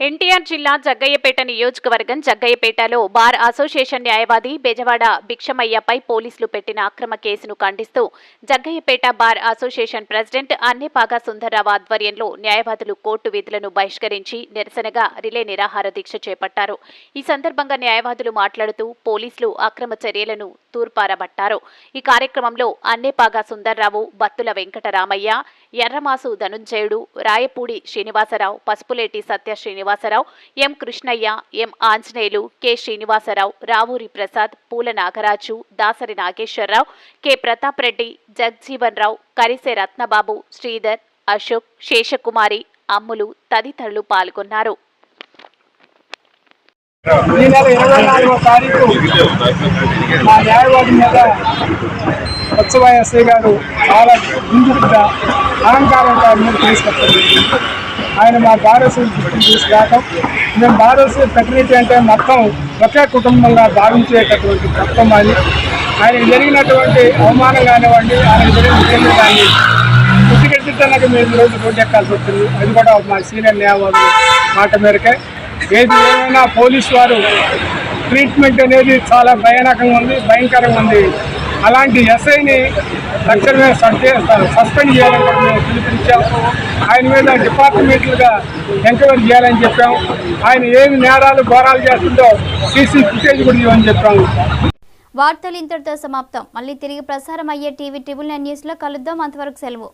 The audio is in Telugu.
ఎన్టీఆర్ జిల్లా జగ్గయ్యపేట నియోజకవర్గం జగ్గయ్యపేటలో బార్ అసోసియేషన్ న్యాయవాది బెజవాడ భిక్షమయ్యపై పోలీసులు పెట్టిన అక్రమ కేసును ఖండిస్తూ Jaggayyapeta bar association president Annepaga Sundarrao ఆధ్వర్యంలో న్యాయవాదులు కోర్టు విధులను బహిష్కరించి నిరసనగా రిలే నిరాహార దీక్ష చేపట్టారు. ఈ సందర్భంగా న్యాయవాదులు మాట్లాడుతూ పోలీసులు అక్రమ చర్యలను తూర్పారబట్టారు. ఈ కార్యక్రమంలో Annepaga Sundarrao Battula Venkataramaiah Erramasu Dhanunjayudu Rayapudi Srinivasarao Pasupuleti Satya Srinivasarao M Krishnaiah M Anjaneyulu K Srinivasarao Ravuri Prasad Poola Nagaraju Dasari Nageswararao K Pratap Reddy Jagjivan Rao Karise Ratnababu Sridhar Ashok Seshakumari Ammulu తదితరులు పాల్గొన్నారు. ఈ నెల ఇరవై నాలుగో తారీఖు మా న్యాయవాది మీద ఉత్సవ గారు చాలా ముందుగా అలంకారంగా మీరు తీసుకొచ్చారు. ఆయన మా భారతీయ తీసుకురావటం. మేము భారతీయ ఫెటర్నిటీ అంటే మొత్తం ఒకే కుటుంబంగా భావించేటటువంటి తత్వం అది. ఆయనకు జరిగినటువంటి అవమానం కానివ్వండి ఆయనకు జరిగిన కానీ పుట్టికెట్టిద్దనక మేము ఈరోజు రోడ్డు ఎక్కాల్సి వచ్చింది. అది కూడా మా సీనియర్ న్యాయవాదులు మాట మేరకే. ఏది ఏమైనా పోలీసు వారు ట్రీట్మెంట్ అనేది చాలా భయానకంగా ఉంది భయంకరంగా ఉంది. అలాంటి ఎస్ఐని తక్షణమే సస్పెండ్ చేయాలని కూడా మేము పిలుపునిచ్చాం. ఆయన మీద డిపార్ట్మెంట్లుగా ఎంక్వైరీ చేయాలని చెప్పాం. ఆయన ఏమి నేరాలు ఘోరాలు చేస్తుందో సీసీ ఫుటేజ్ కూడా ఇవ్వని చెప్పాము వార్తలు ఇంతటితో సమాప్తం. మళ్ళీ తిరిగి ప్రసారం అయ్యే టీవీ ట్రిబుల్ నైన్ న్యూస్లో కలుద్దాం. అంతవరకు సెలవు.